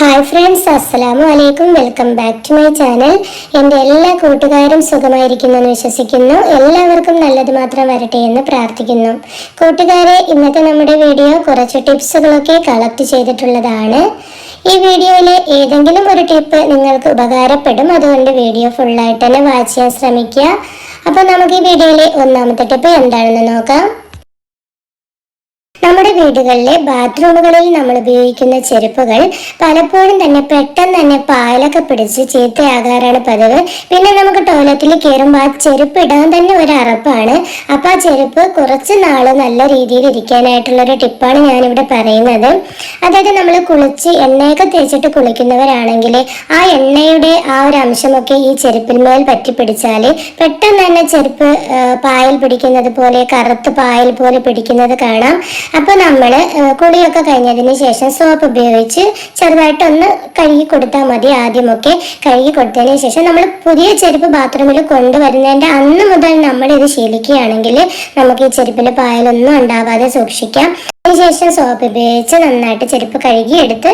Hi friends അസ്സലാമു അലൈക്കും welcome back to my channel എന്റെ എല്ലാ കൂട്ടുകാരും സുഖമായിരിക്കുന്നു എന്ന് വിശ്വസിക്കുന്നു. എല്ലാവർക്കും നല്ലത് മാത്രം വരട്ടെ എന്ന് പ്രാർത്ഥിക്കുന്നു. കൂട്ടുകാരെ ഇന്നത്തെ നമ്മുടെ വീഡിയോ കുറച്ച് ടിപ്സുകളൊക്കെ കളക്ട് ചെയ്തിട്ടുള്ളതാണ്. ഈ വീഡിയോയിലെ ഏതെങ്കിലും ഒരു ടിപ്പ് നിങ്ങൾക്ക് ഉപകാരപ്പെടും. അതുകൊണ്ട് വീഡിയോ ഫുള്ളായിട്ട് തന്നെ വാച്ച് ചെയ്യാൻ ശ്രമിക്കുക. അപ്പോൾ നമുക്ക് ഈ വീഡിയോയിലെ ഒന്നാമത്തെ ടിപ്പ് എന്താണെന്ന് നോക്കാം. നമ്മുടെ വീടുകളിലെ ബാത്റൂമുകളിൽ നമ്മൾ ഉപയോഗിക്കുന്ന ചെരുപ്പുകൾ പലപ്പോഴും തന്നെ പെട്ടെന്ന് തന്നെ പായലൊക്കെ പിടിച്ച് ചീത്തയാകാറാണ് പതിവ്. പിന്നെ നമുക്ക് ടോയ്ലറ്റിൽ കയറുമ്പോൾ ആ ചെരുപ്പ് ഇടാൻ തന്നെ ഒരു അറപ്പാണ്. അപ്പോൾ ആ ചെരുപ്പ് കുറച്ച് നാൾ നല്ല രീതിയിൽ ഇരിക്കാനായിട്ടുള്ളൊരു ടിപ്പാണ് ഞാനിവിടെ പറയുന്നത്. അതായത് നമ്മൾ കുളിച്ച് എണ്ണയൊക്കെ തേച്ചിട്ട് കുളിക്കുന്നവരാണെങ്കിൽ ആ എണ്ണയുടെ ആ ഒരു അംശമൊക്കെ ഈ ചെരുപ്പിന്മേൽ പറ്റി പിടിച്ചാൽ പെട്ടെന്ന് തന്നെ ചെരുപ്പ് പായൽ പിടിക്കുന്നത് പോലെ കറുത്ത് പായൽ പോലെ പിടിക്കുന്നത് കാണാം. അപ്പോൾ നമ്മൾ കുളിയൊക്കെ കഴിഞ്ഞതിന് ശേഷം സോപ്പ് ഉപയോഗിച്ച് ചെറുതായിട്ടൊന്ന് കഴുകി കൊടുത്താൽ മതി ആദ്യമൊക്കെ. കഴുകി കൊടുത്തതിന് ശേഷം നമ്മൾ പുതിയ ചെരുപ്പ് ബാത്റൂമിൽ കൊണ്ടുവരുന്നതിന്റെ അന്ന് മുതൽ നമ്മൾ ഇത് ശീലിക്കുകയാണെങ്കിൽ നമുക്ക് ഈ ചെരുപ്പിൽ പായലൊന്നും ഉണ്ടാവാതെ സൂക്ഷിക്കാം. അതിനുശേഷം സോപ്പ് ഉപയോഗിച്ച് നന്നായിട്ട് ചെരുപ്പ് കഴുകിയെടുത്ത്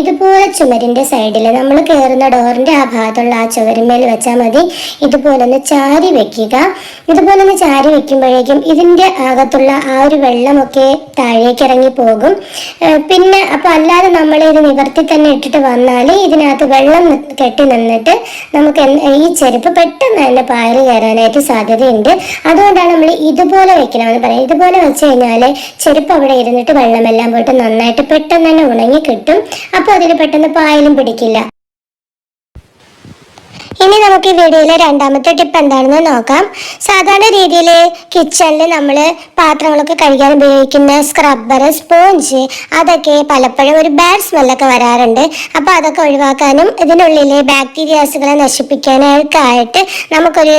ഇതുപോലെ ചുമരിന്റെ സൈഡിൽ നമ്മൾ കയറുന്ന ഡോറിന്റെ ആ ഭാഗത്തുള്ള ആ ചുവരുമേൽ വെച്ചാൽ മതി. ഇതുപോലെ ഒന്ന് ചാരി വെക്കുക. ഇതുപോലെ ഒന്ന് ചാരി വെക്കുമ്പോഴേക്കും ഇതിന്റെ അകത്തുള്ള ആ ഒരു വെള്ളമൊക്കെ താഴേക്ക് ഇറങ്ങി പോകും. പിന്നെ അപ്പോൾ അല്ലാതെ നമ്മൾ ഇത് നിവർത്തി തന്നെ ഇട്ടിട്ട് വന്നാൽ ഇതിനകത്ത് വെള്ളം കെട്ടി നിന്നിട്ട് നമുക്ക് ഈ ചെരുപ്പ് പെട്ടെന്ന് തന്നെ പായൽ കയറാനായിട്ട് സാധ്യതയുണ്ട്. അതുകൊണ്ടാണ് നമ്മൾ ഇതുപോലെ വെക്കണമെന്ന് പറയുന്നത്. ഇതുപോലെ വെച്ച് കഴിഞ്ഞാൽ ചെരുപ്പ് അവിടെ ഇരുന്നിട്ട് വെള്ളമെല്ലാം പോയിട്ട് നന്നായിട്ട് പെട്ടെന്ന് തന്നെ ഉണങ്ങി കിട്ടും അപ്പോൾ അതിന് പെട്ടെന്ന് പായലും പിടിക്കില്ല. ഇനി നമുക്ക് ഈ വീഡിയോയിലെ രണ്ടാമത്തെ ടിപ്പ് എന്താണെന്ന് നോക്കാം. സാധാരണ രീതിയിൽ കിച്ചണിൽ നമ്മൾ പാത്രങ്ങളൊക്കെ കഴുകാൻ ഉപയോഗിക്കുന്ന സ്ക്രബ്ബർ സ്പോഞ്ച് അതൊക്കെ പലപ്പോഴും ഒരു ബാഡ് സ്മെല്ലൊക്കെ വരാറുണ്ട്. അപ്പോൾ അതൊക്കെ ഒഴിവാക്കാനും ഇതിനുള്ളിലെ ബാക്ടീരിയാസുകളെ നശിപ്പിക്കാനൊക്കെ നമുക്കൊരു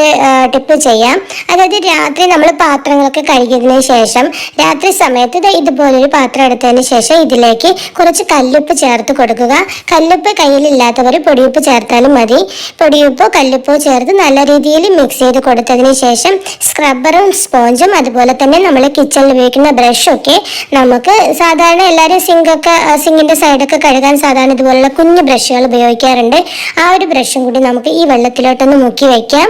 ടിപ്പ് ചെയ്യാം. അതായത് രാത്രി നമ്മൾ പാത്രങ്ങളൊക്കെ കഴുകിയതിന് ശേഷം രാത്രി സമയത്ത് ദേ ഇതുപോലൊരു പാത്രം എടുത്തതിന് ശേഷം ഇതിലേക്ക് കുറച്ച് കല്ലുപ്പ് ചേർത്ത് കൊടുക്കുക. കല്ലുപ്പ് കയ്യിലില്ലാത്തവർ പൊടിയുപ്പ് ചേർത്താലും മതി. പൊടിയുപ്പോ കല്ലുപ്പോ ചേർത്ത് നല്ല രീതിയിൽ മിക്സ് ചെയ്ത് കൊടുത്തതിന് ശേഷം സ്ക്രബ്ബറും സ്പോഞ്ചും അതുപോലെ തന്നെ നമ്മൾ കിച്ചണിൽ ഉപയോഗിക്കുന്ന ബ്രഷൊക്കെ നമുക്ക് സാധാരണ എല്ലാവരും സിങ്കൊക്കെ സിങ്കിന്റെ സൈഡൊക്കെ കഴുകാൻ സാധാരണ ഇതുപോലുള്ള കുഞ്ഞു ബ്രഷുകൾ ഉപയോഗിക്കാറുണ്ട്. ആ ഒരു ബ്രഷും കൂടി നമുക്ക് ഈ വെള്ളത്തിലോട്ടൊന്ന് മുക്കി വയ്ക്കാം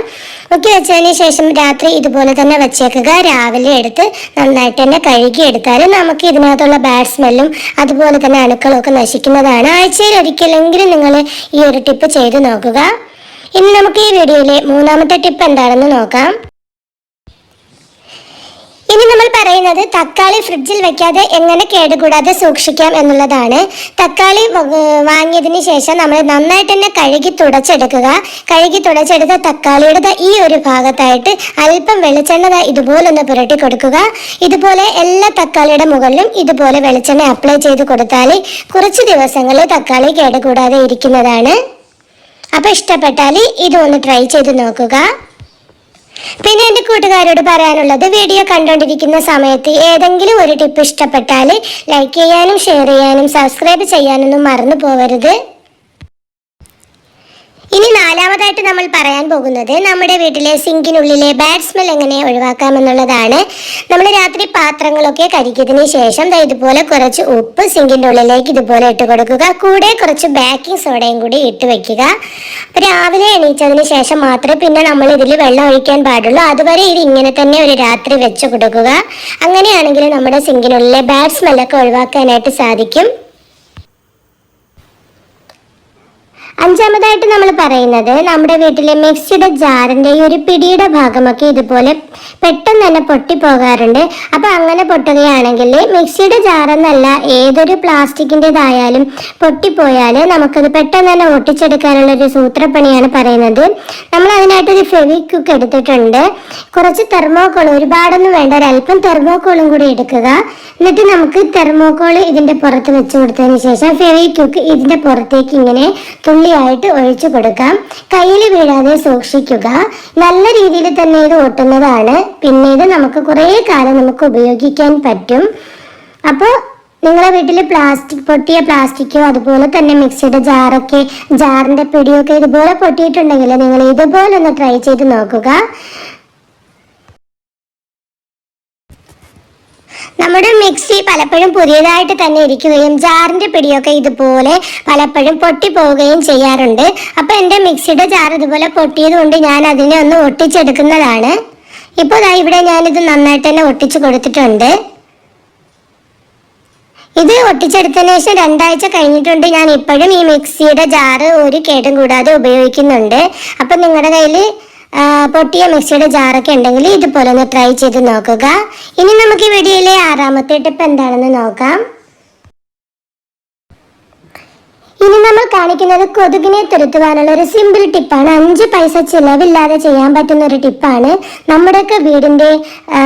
മുക്കി വെച്ചതിന് ശേഷം രാത്രി ഇതുപോലെ തന്നെ വെച്ചേക്കുക. രാവിലെ എടുത്ത് നന്നായിട്ട് തന്നെ കഴുകി എടുത്താൽ നമുക്ക് ഇതിനകത്തുള്ള ബാഡ് സ്മെല്ലും അതുപോലെ തന്നെ അണുക്കളും ഒക്കെ നശിക്കുന്നതാണ്. ആഴ്ചയിൽ ഒരിക്കലെങ്കിലും നിങ്ങൾ ഈ ഒരു ടിപ്പ് ചെയ്ത് നോക്കുക. ഇനി നമുക്ക് ഈ വീഡിയോയിലെ മൂന്നാമത്തെ ടിപ്പ് എന്താണെന്ന് നോക്കാം. ഇനി നമ്മൾ പറയുന്നത് തക്കാളി ഫ്രിഡ്ജിൽ വെക്കാതെ എങ്ങനെ കേടുകൂടാതെ സൂക്ഷിക്കാം എന്നുള്ളതാണ്. തക്കാളി വാങ്ങിയതിന് ശേഷം നമ്മൾ നന്നായിട്ട് തന്നെ കഴുകി തുടച്ചെടുക്കുക. കഴുകി തുടച്ചെടുത്ത തക്കാളിയുടെ ഈ ഒരു ഭാഗത്തായിട്ട് അല്പം വെളിച്ചെണ്ണ ഇതുപോലൊന്ന് പുരട്ടി കൊടുക്കുക. ഇതുപോലെ എല്ലാ തക്കാളിയുടെ മുകളിലും ഇതുപോലെ വെളിച്ചെണ്ണ അപ്ലൈ ചെയ്ത് കൊടുത്താൽ കുറച്ച് ദിവസങ്ങളിൽ തക്കാളി കേടുകൂടാതെ ഇരിക്കുന്നതാണ്. ഇഷ്ടപ്പെട്ടാൽ ഇതൊന്ന് ട്രൈ ചെയ്ത് നോക്കുക. പിന്നെ എന്റെ കൂട്ടുകാരോട് പറയാനുള്ളത് വീഡിയോ കണ്ടുകൊണ്ടിരിക്കുന്ന സമയത്ത് ഏതെങ്കിലും ഒരു ടിപ്പ് ഇഷ്ടപ്പെട്ടാൽ ലൈക്ക് ചെയ്യാനും ഷെയർ ചെയ്യാനും സബ്സ്ക്രൈബ് ചെയ്യാനൊന്നും മറന്നു പോകരുത് ഇനി നാലാമതായിട്ട് നമ്മൾ പറയാൻ പോകുന്നത് നമ്മുടെ വീട്ടിലെ സിങ്കിനുള്ളിലെ ബാഡ് സ്മെൽ എങ്ങനെ ഒഴിവാക്കാം എന്നുള്ളതാണ് നമ്മൾ രാത്രി പാത്രങ്ങളൊക്കെ കരിക്കതിന് ശേഷം ഇതുപോലെ കുറച്ച് ഉപ്പ് സിങ്കിന്റെ ഉള്ളിലേക്ക് ഇതുപോലെ ഇട്ട് കൊടുക്കുക. കൂടെ കുറച്ച് ബേക്കിംഗ് സോഡയും കൂടി ഇട്ട് വെക്കുക. രാവിലെ എണീച്ചതിന് ശേഷം മാത്രമേ പിന്നെ നമ്മൾ ഇതിൽ വെള്ളം ഒഴിക്കാൻ പാടുള്ളൂ. അതുവരെ ഇത് ഇങ്ങനെ തന്നെ ഒരു രാത്രി വെച്ച് കൊടുക്കുക. അങ്ങനെയാണെങ്കിൽ നമ്മുടെ സിങ്കിനുള്ളിലെ ബാഡ് സ്മെല്ലൊക്കെ ഒഴിവാക്കാനായിട്ട് സാധിക്കും. അഞ്ചാമതായിട്ട് നമ്മൾ പറയുന്നത് നമ്മുടെ വീട്ടിലെ മിക്സിയുടെ ജാറിന്റെ ഈ ഒരു പിടിയുടെ ഭാഗമൊക്കെ ഇതുപോലെ പെട്ടെന്ന് തന്നെ പൊട്ടിപ്പോകാറുണ്ട്. അപ്പോൾ അങ്ങനെ പൊട്ടുകയാണെങ്കിൽ മിക്സിയുടെ ജാറെന്നല്ല ഏതൊരു പ്ലാസ്റ്റിക്കിന്റെതായാലും പൊട്ടിപ്പോയാൽ നമുക്കത് പെട്ടെന്ന് തന്നെ ഒട്ടിച്ചെടുക്കാനുള്ള ഒരു സൂത്രപ്പണിയാണ് പറയുന്നത്. നമ്മൾ അതിനായിട്ടൊരു ഒരു ഫെവിക്വിക്ക് എടുത്തിട്ടുണ്ട്. കുറച്ച് തെർമോക്കോൾ ഒരുപാടൊന്നും വേണ്ട അല്പം തെർമോക്കോളും കൂടി എടുക്കുക. എന്നിട്ട് നമുക്ക് തെർമോക്കോൾ ഇതിന്റെ പുറത്ത് വെച്ച് കൊടുത്തതിന് ശേഷം ഫെവിക്വിക്ക് ഇതിന്റെ പുറത്തേക്ക് ഇങ്ങനെ തുള്ളിയായിട്ട് ഒഴിച്ചു കൊടുക്കാം. കയ്യിൽ വീഴാതെ സൂക്ഷിക്കുക. നല്ല രീതിയിൽ തന്നെ ഇത് ഒട്ടുന്നതാണ് ഇത് നമുക്ക് കുറേ കാലം നമുക്ക് ഉപയോഗിക്കാൻ പറ്റും. അപ്പോൾ നിങ്ങളെ വീട്ടിൽ പ്ലാസ്റ്റിക് പൊട്ടിയ പ്ലാസ്റ്റിക്കോ അതുപോലെ തന്നെ മിക്സിയുടെ ജാറൊക്കെ ജാറിന്റെ പിടിയൊക്കെ ഇതുപോലെ പൊട്ടിയിട്ടുണ്ടെങ്കിൽ നിങ്ങൾ ഇതുപോലെ ഒന്ന് ട്രൈ ചെയ്ത് നോക്കുക. നമ്മുടെ മിക്സി പലപ്പോഴും പുതിയതായിട്ട് തന്നെ ഇരിക്കുകയും ജാറിന്റെ പിടിയൊക്കെ ഇതുപോലെ പലപ്പോഴും പൊട്ടിപ്പോവുകയും ചെയ്യാറുണ്ട്. അപ്പൊ എന്റെ മിക്സിയുടെ ജാർ ഇതുപോലെ പൊട്ടിയത് കൊണ്ട് ഞാൻ അതിനെ ഒന്ന് ഒട്ടിച്ചെടുക്കുന്നതാണ്. ഇപ്പോൾ ദാ ഇവിടെ ഞാനിത് നന്നായിട്ട് തന്നെ ഒട്ടിച്ചു കൊടുത്തിട്ടുണ്ട്. ഇത് ഒട്ടിച്ചെടുത്തതിന് ശേഷം രണ്ടാഴ്ച കഴിഞ്ഞിട്ടുണ്ട് ഞാൻ ഇപ്പോഴും ഈ മിക്സിയുടെ ജാറ് ഒരു കേടും കൂടാതെ ഉപയോഗിക്കുന്നുണ്ട്. അപ്പം നിങ്ങളുടെ കയ്യിൽ പൊട്ടിയ മിക്സിയുടെ ജാറൊക്കെ ഉണ്ടെങ്കിൽ ഇതുപോലെ ഒന്ന് ട്രൈ ചെയ്ത് നോക്കുക. ഇനി നമുക്ക് ഈ വീഡിയോയിലെ ആറാമത്തെ ടിപ്പ് എന്താണെന്ന് നോക്കാം. ഇനി നമ്മൾ കാണിക്കുന്നത് കൊതുകിനെ തുരത്തുവാനുള്ള ഒരു സിമ്പിൾ ടിപ്പാണ് അഞ്ച് പൈസ ചിലവില്ലാതെ ചെയ്യാൻ പറ്റുന്ന ഒരു ടിപ്പാണ് നമ്മുടെയൊക്കെ ആ,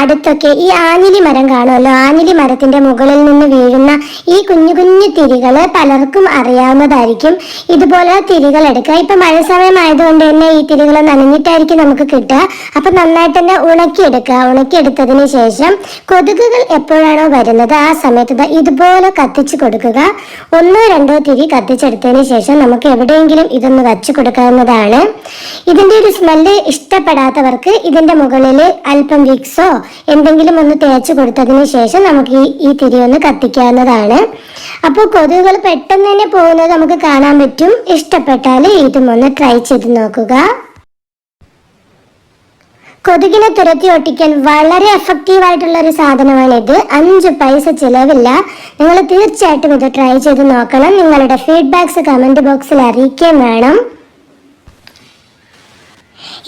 അടുത്തൊക്കെ ഈ ആഞ്ഞിലി മരം കാണുമല്ലോ? ആഞ്ഞിലി മരത്തിന്റെ മുകളിൽ നിന്ന് വീഴുന്ന ഈ കുഞ്ഞു കുഞ്ഞു തിരികൾ പലർക്കും അറിയാവുന്നതായിരിക്കും. ഇതുപോലെ തിരികൾ എടുക്കുക. ഇപ്പൊ മഴ സമയമായതുകൊണ്ട് തന്നെ ഈ തിരികൾ നനഞ്ഞിട്ടായിരിക്കും നമുക്ക് കിട്ടുക. അപ്പൊ നന്നായിട്ട് തന്നെ ഉണക്കിയെടുക്കുക. ഉണക്കിയെടുത്തതിന് ശേഷം കൊതുകുകൾ എപ്പോഴാണോ വരുന്നത് ആ സമയത്ത് ഇതുപോലെ കത്തിച്ചു കൊടുക്കുക. ഒന്നോ രണ്ടോ തിരി കത്തിച്ചെടുത്തതിന് ശേഷം നമുക്ക് എവിടെയെങ്കിലും ഇതൊന്ന് വച്ചു കൊടുക്കാവുന്നതാണ്. ഇതിന്റെ ഒരു സ്മെല്ല് ഇഷ്ടപ്പെടാത്തവർക്ക് ഇതിന്റെ മുകളിൽ അല്പം വിക്സോ എന്തെങ്കിലും ഒന്ന് തേച്ച് കൊടുത്തതിന് ശേഷം നമുക്ക് ഈ ഈ തിരി ഒന്ന് കത്തിക്കാവുന്നതാണ്. അപ്പോൾ കൊതുകുകൾ പെട്ടെന്ന് തന്നെ പോകുന്നത് നമുക്ക് കാണാൻ പറ്റും. ഇഷ്ടപ്പെട്ടാൽ ഇതും ഒന്ന് ട്രൈ ചെയ്ത് നോക്കുക. കൊതുകിനെ തുരത്തി ഒട്ടിക്കാൻ വളരെ എഫക്റ്റീവ് ആയിട്ടുള്ള ഒരു സാധനമാണിത്. അഞ്ച് പൈസ ചിലവില്ല. നിങ്ങൾ തീർച്ചയായിട്ടും ഇത് ട്രൈ ചെയ്ത് നോക്കണം. നിങ്ങളുടെ ഫീഡ്ബാക്ക്സ് കമന്റ് ബോക്സിൽ അറിയിക്കുകയും വേണം.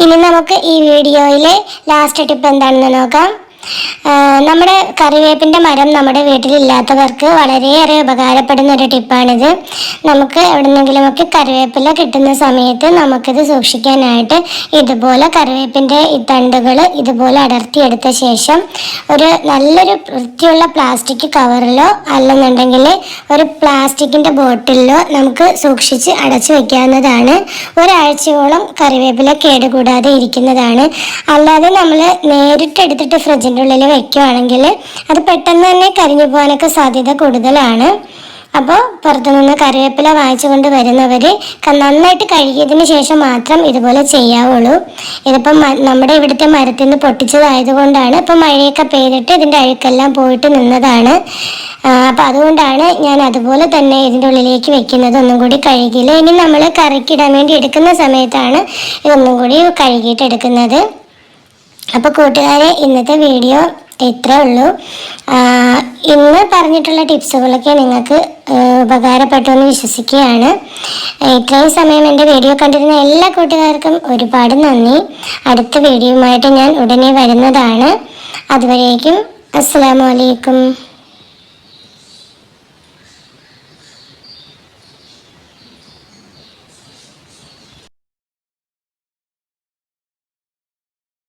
ഇനി നമുക്ക് ഈ വീഡിയോയിലെ ലാസ്റ്റ് ടിപ്പ് എന്താണെന്ന് നോക്കാം. നമ്മുടെ കറിവേപ്പിന്റെ മരം നമ്മുടെ വീട്ടിലില്ലാത്തവർക്ക് വളരെയേറെ ഉപകാരപ്പെടുന്ന ഒരു ടിപ്പാണിത്. നമുക്ക് എവിടെന്നെങ്കിലുമൊക്കെ കറിവേപ്പില കിട്ടുന്ന സമയത്ത് നമുക്കിത് സൂക്ഷിക്കാനായിട്ട് ഇതുപോലെ കറിവേപ്പിന്റെ ഈ തണ്ടുകൾ ഇതുപോലെ അടർത്തിയെടുത്ത ശേഷം ഒരു നല്ലൊരു വൃത്തിയുള്ള പ്ലാസ്റ്റിക് കവറിലോ അല്ലെന്നുണ്ടെങ്കിൽ ഒരു പ്ലാസ്റ്റിക്കിന്റെ ബോട്ടിലിലോ നമുക്ക് സൂക്ഷിച്ച് അടച്ചു വയ്ക്കാവുന്നതാണ് ഒരാഴ്ചയോളം കറിവേപ്പില കേടുകൂടാതെ ഇരിക്കുന്നതാണ്. അല്ലാതെ നമ്മൾ നേരിട്ടെടുത്തിട്ട് ഫ്രിഡ്ജിന്റെ ഉള്ളിൽ വെക്കുകയാണെങ്കിൽ അത് പെട്ടെന്ന് തന്നെ കരിഞ്ഞു പോകാനൊക്കെ സാധ്യത കൂടുതലാണ്. അപ്പോൾ പുറത്തുനിന്ന് കറിവേപ്പില വാങ്ങിച്ചുകൊണ്ട് വരുന്നവർ നന്നായിട്ട് കഴുകിയതിന് ശേഷം മാത്രം ഇതുപോലെ ചെയ്യാവുള്ളൂ. ഇതിപ്പം നമ്മുടെ ഇവിടുത്തെ മരത്തിൽ നിന്ന് പൊട്ടിച്ചതായതുകൊണ്ടാണ് ഇപ്പം മഴയൊക്കെ പെയ്തിട്ട് ഇതിന്റെ അഴുക്കെല്ലാം പോയിട്ട് നിന്നതാണ്. അപ്പം അതുകൊണ്ടാണ് ഞാൻ അതുപോലെ തന്നെ ഇതിന്റെ ഉള്ളിലേക്ക് വെക്കുന്നത് ഒന്നും കൂടി കഴുകിയില്ല ഇനി നമ്മൾ കറിക്കിടാൻ വേണ്ടി എടുക്കുന്ന സമയത്താണ് ഇതൊന്നും കൂടി കഴുകിയിട്ട് എടുക്കുന്നത്. അപ്പോൾ കൂട്ടുകാരെ ഇന്നത്തെ വീഡിയോ ഇത്രേ ഉള്ളൂ. ഇന്ന് പറഞ്ഞിട്ടുള്ള ടിപ്സുകളൊക്കെ നിങ്ങൾക്ക് ഉപകാരപ്പെട്ടു എന്ന് വിശ്വസിക്കുകയാണ്. ഇത്രയും സമയം എന്റെ വീഡിയോ കണ്ടിരുന്ന എല്ലാ കൂട്ടുകാർക്കും ഒരുപാട് നന്ദി. അടുത്ത വീഡിയോയുമായിട്ട് ഞാൻ ഉടനെ വരുന്നതാണ്. അതുവരേക്കും അസ്സലാമു അലൈക്കും.